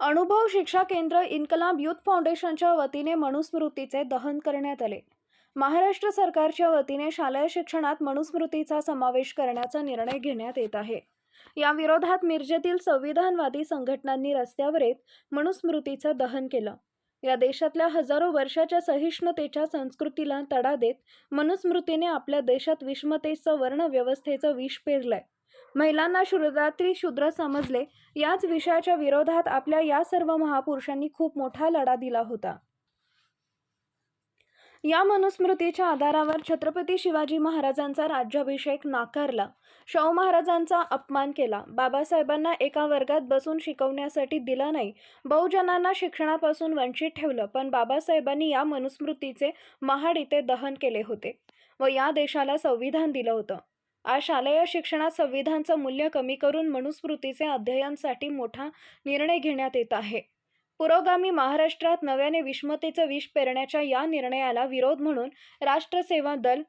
अनुभव शिक्षा केंद्र इन्कलाब युथ फाउंडेशनच्या वतीने मनुस्मृतीचे दहन करण्यात आले. महाराष्ट्र सरकारच्या वतीने शालेय शिक्षणात मनुस्मृतीचा समावेश करण्याचा निर्णय घेण्यात येत आहे. या विरोधात मिरजेतील संविधानवादी संघटनांनी रस्त्यावर येत मनुस्मृतीचं दहन केलं. या देशातल्या हजारो वर्षाच्या सहिष्णुतेच्या संस्कृतीला तडा देत मनुस्मृतीने आपल्या देशात विषमतेचं वर्णव्यवस्थेचं विष पेरलंय. महिलांना शुद्रात्री शूद्र समजले. याच विषयाच्या विरोधात आपल्या या सर्व महापुरुषांनी खूप मोठा लढा दिला होता. या मनुस्मृतीच्या आधारावर छत्रपती शिवाजी महाराजांचा राज्याभिषेक नाकारला. शाहू महाराजांचा अपमान केला. बाबासाहेबांना एका वर्गात बसून शिकवण्यासाठी दिला नाही. बहुजनांना शिक्षणापासून वंचित ठेवलं पण बाबासाहेबांनी या मनुस्मृतीचे महाड इथे दहन केले होते व या देशाला संविधान दिलं होतं. आज शालेय शिक्षणात संविधानचं मूल्य कमी करून मनुस्मृतीचे अध्ययनसाठी मोठा निर्णय घेण्यात येत आहे. पुरोगामी महाराष्ट्रात नव्याने विषमतेचं विष पेरण्याच्या या निर्णयाला विरोध म्हणून राष्ट्रसेवा दल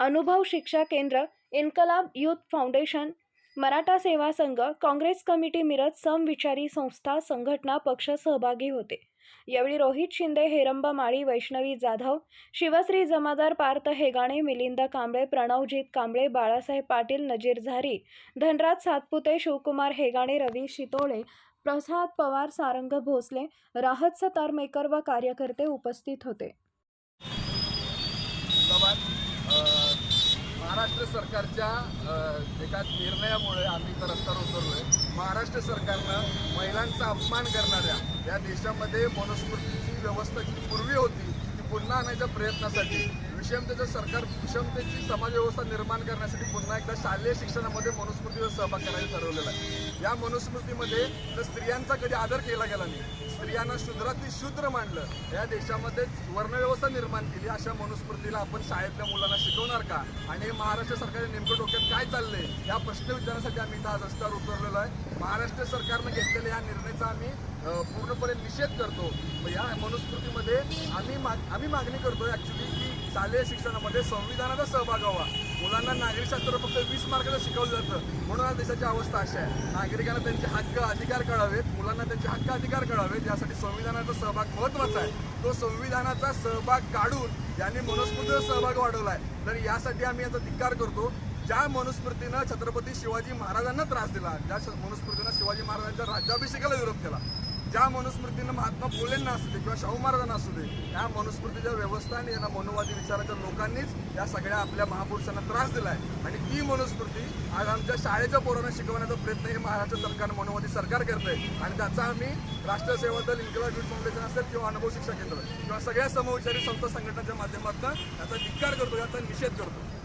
अनुभव शिक्षा केंद्र इन्कलाब युथ फाउंडेशन मराठा सेवा संघ काँग्रेस कमिटी मिरज समविचारी संस्था संघटना पक्ष सहभागी होते. यावेळी रोहित शिंदे हेरंबा माळी वैष्णवी जाधव शिवश्री जमादार पार्थ हेगाणे मिलिंद कांबळे प्रणवजीत कांबळे बाळासाहेब पाटील नजीर झारी धनराज सातपुते शिवकुमार हेगाणे रवी शितोळे प्रसाद पवार सारंग भोसले राहत सतारमेकर व कार्यकर्ते उपस्थित होते. सरकारच्या एका निर्णयामुळे आम्ही इथं रस्त्यावर उतरलोय. महाराष्ट्र सरकारनं महिलांचा अपमान करणाऱ्या या देशामध्ये मनुस्मृतीची व्यवस्था जी पूर्वी होती ती पुन्हा आणायच्या प्रयत्नासाठी विषमतेचं सरकार विषमतेची समाजव्यवस्था निर्माण करण्यासाठी पुन्हा एकदा शालेय शिक्षणामध्ये मनुस्मृतीवर सहभाग करायचं ठरवलेला आहे. या मनुस्मृतीमध्ये तर स्त्रियांचा कधी आदर केला गेला नाही स्त्रियांना शूद्राती शूद्र मांडलं या देशामध्ये वर्णव्यवस्था निर्माण केली अशा मनुस्मृतीला आपण शाळेतल्या मुलांना शिकवणार का? आणि हे महाराष्ट्र सरकारच्या नेमकं डोक्यात काय चाललंय? या प्रश्न विचारण्यासाठी आम्ही इथं आज रस्त्यावर उतरलेलो आहे. महाराष्ट्र सरकारनं घेतलेल्या या निर्णयाचा आम्ही पूर्णपणे निषेध करतो. मग या मनुस्मृतीमध्ये आम्ही माग आम्ही मागणी करतो ॲक्च्युली की शालेय शिक्षणामध्ये संविधानाचा सहभाग हवा. मुलांना नागरिकशास्त्र फक्त वीस मार्काचं शिकवलं जातं. म्हणून आज देशाची अवस्था अशी आहे. नागरिकांना त्यांचे हक्क अधिकार कळावेत. मुलांना त्यांचे हक्क अधिकार कळावेत. यासाठी संविधानाचा सहभाग महत्त्वाचा आहे. तो संविधानाचा सहभाग काढून यांनी मनुस्मृतीचा सहभाग वाढवला आहे तर यासाठी आम्ही याचा धिक्कार करतो. ज्या मनुस्मृतीनं छत्रपती शिवाजी महाराजांना त्रास दिला ज्या मनुस्मृतीनं शिवाजी महाराजांच्या राज्याभिषेकाला विरोध केला ज्या मनुस्मृतीनं महात्मा फुलेंना असू दे किंवा शाहू महाराजांना असू दे या मनुस्मृतीच्या व्यवस्था आणि यांना मनोवादी विचाराच्या लोकांनीच या सगळ्या आपल्या महापुरुषांना त्रास दिला आहे आणि ती मनुस्मृती आज आमच्या शाळेच्या पोरांना शिकवण्याचा प्रयत्न हे महाराष्ट्र सरकार मनोवादी सरकार करत आहे आणि त्याचा आम्ही राष्ट्रसेवा दल इन्कलाब फाउंडेशन असेल किंवा अनुभव शिक्षा केंद्र किंवा सगळ्या समविचारी संस्था संघटनाच्या माध्यमातून याचा धिक्कार करतो याचा निषेध करतो.